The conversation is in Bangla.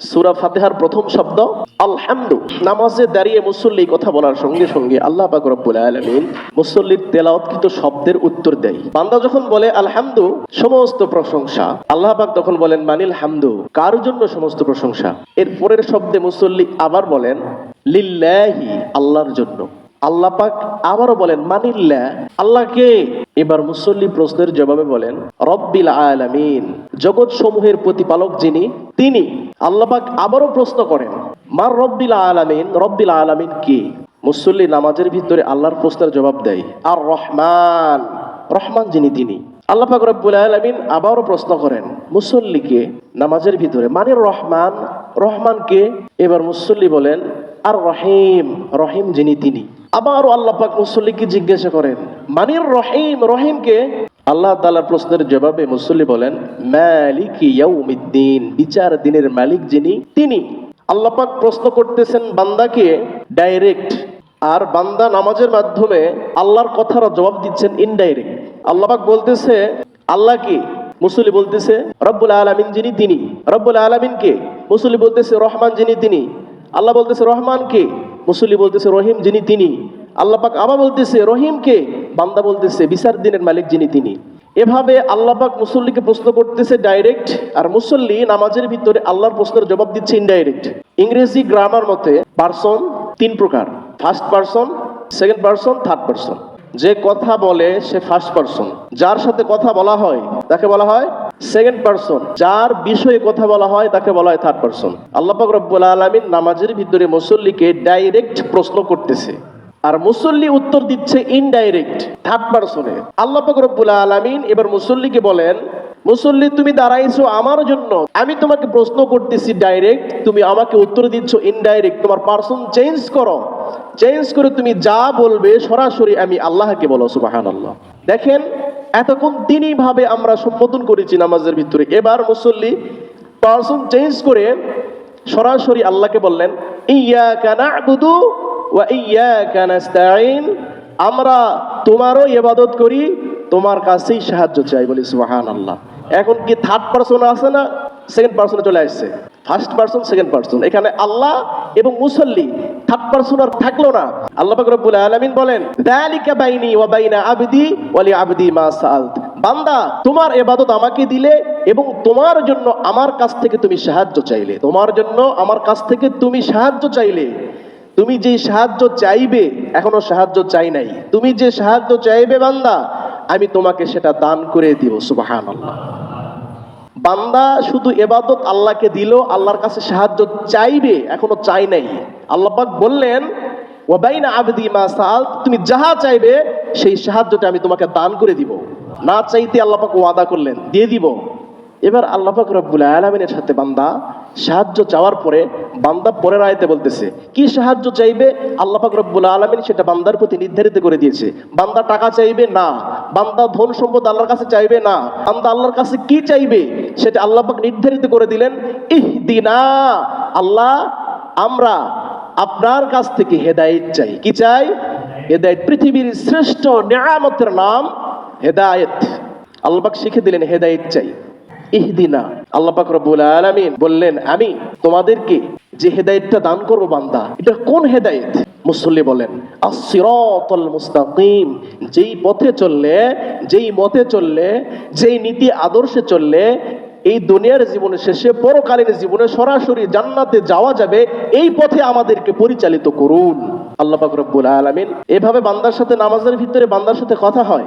সুরা ফাতেহার প্রথম শব্দ, আলহামদু। নামাজে দাঁড়িয়ে মুসল্লি কথা বলার সঙ্গে সঙ্গে আল্লাহ পাক রব্বুল আলামিন মুসল্লির তেলাওয়াতকৃত শব্দের উত্তর দেয়। বান্দা যখন বলে আলহামদু, সমস্ত প্রশংসা। আল্লাহ পাক তখন বলেন, মানিল হামদু? কার জন্য সমস্ত প্রশংসা? এর পরের শব্দে মুসল্লি আবার বলেন, লিল্লাহি, আল্লাহর জন্য। আল্লাহ পাক আবারও বলেন, মানিল্লা, আল্লাহকে এবার মুসল্লি প্রশ্নের জবাবে বলেন, রব্বিল আলামিন। জগৎ সমূহের প্রতিপালক যিনি, তিনি আল্লাহ পাক আবারও প্রশ্ন করেন, মার রব্বিল আলামিন? রব্বিল আলামিন কে? মুসল্লি নামাজের ভিতরে আল্লাহর প্রশ্নের জবাব দেয়, আর রহমান। রহমান যিনি, তিনি। আল্লাহ পাক রব্বুল আলামিন আবারও প্রশ্ন করেন, মুসল্লিকে নামাজের ভিতরে মানির রহমান, রহমানকে? এবার মুসল্লি বলেন, আর রহিম। রহিম যিনি, তিনি। আবারও আল্লাহ পাক মুসল্লিকে জিজ্ঞাসা করেন, মানির রহিম, রহিমকে? আল্লাহ তাআলার প্রশ্নের জবাবে মুসল্লি বলেন, মালিক ইয়াউমিদ্দিন, বিচার দিনের মালিক যিনি, তিনি। আল্লাহ পাক প্রশ্ন করতেছেন বান্দাকে ডাইরেক্ট, আর বান্দা নামাজের মাধ্যমে আল্লাহর কথার জবাব দিচ্ছেন ইনডাইরেক্ট। আল্লাহ পাক বলতেছে, আল্লাহ কি? মুসলি বলতেছে, রব্বুল আলামিন যিনি, তিনি। রব্বুল আলামিন কে? মুসলি বলতেছে, রহমান যিনি, তিনি। আল্লাহ বলতেছে, রহমান কে? মুসলি বলতেছে, রহিম যিনি তিনি। আল্লাহ পাক আবার বলতেছে রহিমকে বান্দা বলতেছে, বিচার দিনের মালিক যিনি তিনি। এভাবে আল্লাহ পাক মুসল্লিকে প্রশ্ন করতেছে ডাইরেক্ট আর মুসল্লি নামাজের ভিতরে আল্লাহর প্রশ্নের জবাব দিচ্ছে ইনডাইরেক্ট ইংরেজি গ্রামার মতে পার্সন তিন প্রকার first person second person third person যে কথা বলে, সে ফার্স্ট পার্সন যার সাথে কথা বলা হয়, তাকে বলা হয় সেকেন্ড পার্সন যার বিষয়ে কথা বলা হয়, তাকে বলা হয় থার্ড পার্সন আল্লাহ পাক রব্বুল আলামিন নামাজের ভিতরে মুসল্লিকে ডাইরেক্ট প্রশ্ন করতেছে। আর মুসল্লি উত্তর দিচ্ছে ইনডাইরেক্ট থার্ড পার্সনে আল্লাহ পাক রব্বুল আলামিন এবার মুসল্লিকে বলেন, মুসল্লি, তুমি দাঁড়াইছো আমার জন্য। আমি তোমাকে প্রশ্ন করতেছি ডাইরেক্ট তুমি আমাকে উত্তর দিচ্ছ ইনডাইরেক্ট তোমার পার্সন চেঞ্জ করো। চেঞ্জ করে তুমি যা বলবে সরাসরি আমি আল্লাহকে বলো সুবাহান আল্লাহ দেখেন এতক্ষণ তিনি ভাবে আমরা সম্বোধন করেছি নামাজের ভিতরে। এবার মুসল্লি পার্সন চেঞ্জ করে সরাসরি আল্লাহকে বললেন ইয়া কানা গুদু ওয়া ইয়া কানাস্তাইন আমরা তোমারও ইবাদত করি, তোমার কাছেই সাহায্য চাই বলি সুবাহান আল্লাহ এখন কি থার্ড পার্সন আছে না সেকেন্ড পার্সনে চলে আসছে। ফার্স্ট পার্সন সেকেন্ড পার্সন এখানে আল্লাহ এবং মুসল্লি থার্ড পার্সন আর থাকল না। আল্লাহ পাক রব্বুল আলামিন বলেন যালিকা বাইনি ওয়া বাইনা আবদি ওয়া আবদি মা সাআলত। বান্দা, তোমার ইবাদত আমাকে দিলে এবং তোমার জন্য আমার কাছ থেকে তুমি সাহায্য চাইলে। তোমার জন্য আমার কাছ থেকে তুমি সাহায্য চাইলে। তুমি যে সাহায্য চাইবে, এখনও সাহায্য চাই নাই। তুমি যে সাহায্য চাইবে বান্দা, আমি তোমাকে সেটা দান করে দিব সুবাহান বান্দা শুধু এবাদত আল্লাহকে দিল, আল্লাহর কাছে সাহায্য চাইবে, এখনও চাই নাই। আল্লাহ পাক বললেন, ওয়াবাইনা আবদি মা সাল তুমি যাহা চাইবে, সেই সাহায্যটা আমি তোমাকে দান করে দিব। না চাইতে আল্লাহ পাক ওয়াদা করলেন, দিয়ে দিব। এবার আল্লাহ পাক রব্বুল আলামিনের সাথে বান্দা সাহায্য চাওয়ার পরে বান্দা পরের আয়তে বলতেছে, কি সাহায্য চাইবে? আল্লাহ পাক রব্বুল আলামিন সেটা বান্দার প্রতি নির্ধারিত করে দিয়েছে। বান্দা টাকা চাইবে? না। বান্দা ধন সম্পদ আল্লাহর কাছে চাইবে না। বান্দা আল্লাহর কাছে কি চাইবে? সেটা আল্লাহ পাক নির্ধারিত করে দিলেন। ইহদিনা, আল্লাহ আমরা আপনার কাছ থেকে হেদায়েত চাই। কি চাই? হেদায়েত, পৃথিবীর শ্রেষ্ঠ নিয়ামতের নাম হেদায়েত। আল্লাহ পাক শিখে দিলেন, হেদায়েত চাই। ইহদিনা, আল্লাহ পাক রব্বুল আলামিন বললেন, আমি তোমাদেরকে যে হেদায়েতটা দান করব বান্দা, এটা কোন হেদায়েত? মুসল্লি বলেন আসিরাতাল মুস্তাকিম। যেই পথে চললে, যেই মতে চললে, যেই নীতি আদর্শে চললে, এই দুনিয়ার জীবনের শেষে পরকালীন জীবনে সরাসরি জান্নাতে যাওয়া যাবে, এই পথে আমাদেরকে পরিচালিত করুন। আল্লাহ পাক রব্বুল আলামিন এভাবে বান্দার সাথে, নামাজের ভিতরে বান্দার সাথে কথা হয়।